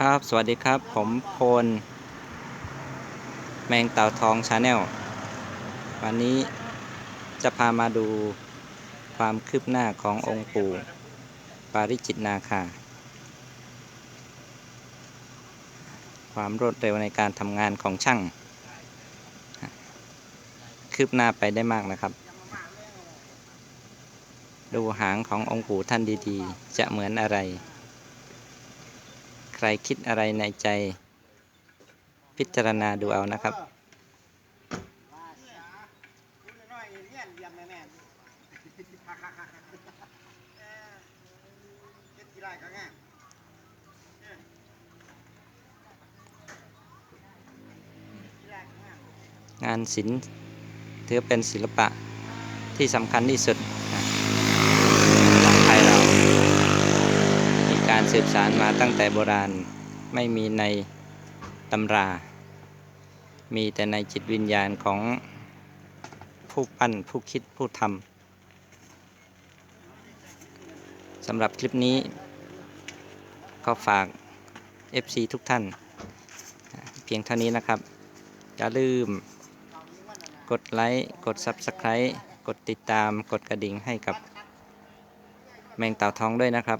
ครับ สวัสดีครับ ผมพล แมงเต่าทองชาแนล วันนี้จะพามาดูความคืบหน้าขององค์ปู่ปาริจิตนาคา ความรวดเร็วในการทำงานของช่าง คืบหน้าไปได้มากนะครับ ดูหางขององค์ปู่ท่านดีๆ จะเหมือนอะไร ใครคิดอะไรในใจ พิจารณาดูเอานะครับงานศิลป์ถือเป็นศิลปะที่สำคัญที่สุดของไทยเรา มีการ สืบสานมาตั้งแต่โบราณไม่มีในตำรา มีแต่ในจิตวิญญาณของผู้ปั้นผู้คิดผู้ทำสำหรับคลิปนี้ก็ฝาก FC ทุกท่าน เพียงเท่านี้นะครับ อย่าลืมกดไลค์ กด Subscribe กดติดตาม กดกระดิ่งให้กับแมงเต่าทองด้วยนะครับ